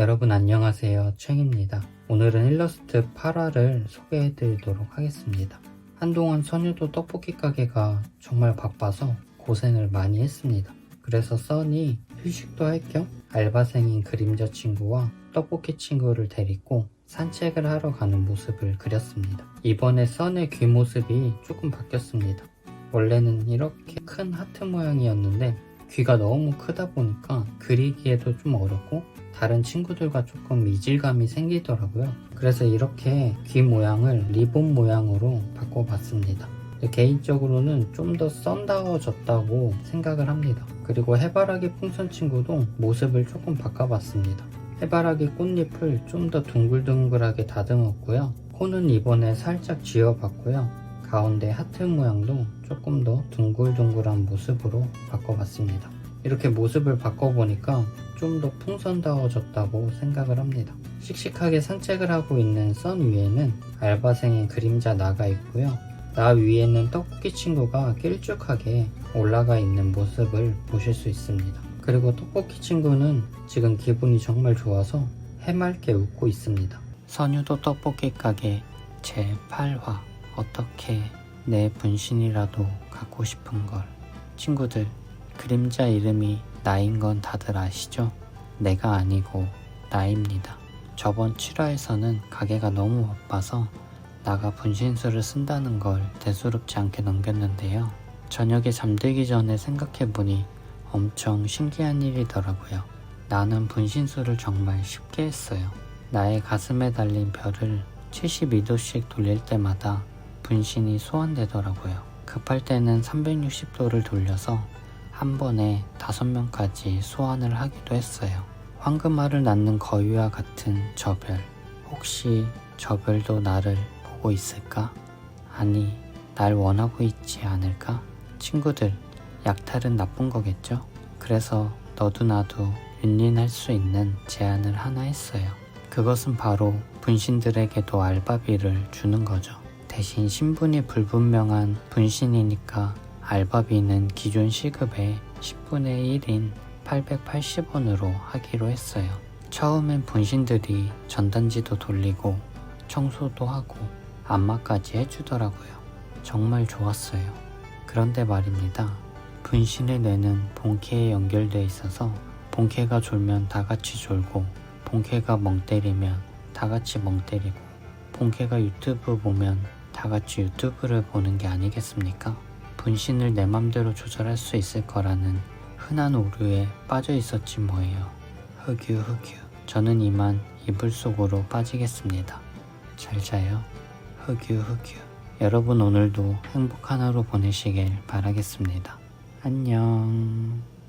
여러분 안녕하세요. 챙입니다. 오늘은 일러스트 8화를 소개해 드리도록 하겠습니다. 한동안 선유도 떡볶이 가게가 정말 바빠서 고생을 많이 했습니다. 그래서 써니 휴식도 할 겸 알바생인 그림자 친구와 떡볶이 친구를 데리고 산책을 하러 가는 모습을 그렸습니다. 이번에 써의 귀 모습이 조금 바뀌었습니다. 원래는 이렇게 큰 하트 모양이었는데 귀가 너무 크다 보니까 그리기에도 좀 어렵고 다른 친구들과 조금 이질감이 생기더라고요. 그래서 이렇게 귀 모양을 리본 모양으로 바꿔봤습니다. 개인적으로는 좀 더 썬다워졌다고 생각을 합니다. 그리고 해바라기 풍선 친구도 모습을 조금 바꿔봤습니다. 해바라기 꽃잎을 좀 더 둥글둥글하게 다듬었고요. 코는 이번에 살짝 쥐어봤고요. 가운데 하트 모양도 조금 더 둥글둥글한 모습으로 바꿔봤습니다. 이렇게 모습을 바꿔보니까 좀 더 풍선다워졌다고 생각을 합니다. 씩씩하게 산책을 하고 있는 선 위에는 알바생의 그림자 나가 있고요. 나 위에는 떡볶이 친구가 길쭉하게 올라가 있는 모습을 보실 수 있습니다. 그리고 떡볶이 친구는 지금 기분이 정말 좋아서 해맑게 웃고 있습니다. 선유도 떡볶이 가게 제8화 어떻게 내 분신이라도 갖고 싶은 걸 친구들 그림자 이름이 나인 건 다들 아시죠? 내가 아니고 나입니다. 저번 7화에서는 가게가 너무 바빠서 나가 분신술을 쓴다는 걸 대수롭지 않게 넘겼는데요. 저녁에 잠들기 전에 생각해보니 엄청 신기한 일이더라고요. 나는 분신술을 정말 쉽게 했어요. 나의 가슴에 달린 별을 72도씩 돌릴 때마다 분신이 소환되더라고요. 급할 때는 360도를 돌려서 한 번에 5명까지 소환을 하기도 했어요. 황금알을 낳는 거위와 같은 저 별. 혹시 저 별도 나를 보고 있을까? 아니, 날 원하고 있지 않을까? 친구들, 약탈은 나쁜 거겠죠? 그래서 너도 나도 윈윈할 수 있는 제안을 하나 했어요. 그것은 바로 분신들에게도 알바비를 주는 거죠. 대신 신분이 불분명한 분신이니까 알바비는 기존 시급의 10분의 1인 880원으로 하기로 했어요. 처음엔 분신들이 전단지도 돌리고 청소도 하고 안마까지 해주더라고요. 정말 좋았어요. 그런데 말입니다. 분신의 뇌는 본캐에 연결돼 있어서 본캐가 졸면 다 같이 졸고 본캐가 멍 때리면 다 같이 멍 때리고 본캐가 유튜브 보면 다 같이 유튜브를 보는 게 아니겠습니까? 분신을 내 맘대로 조절할 수 있을 거라는 흔한 오류에 빠져 있었지 뭐예요. 흑유 흑유. 저는 이만 이불 속으로 빠지겠습니다. 잘 자요. 흑유 흑유. 여러분 오늘도 행복한 하루 보내시길 바라겠습니다. 안녕.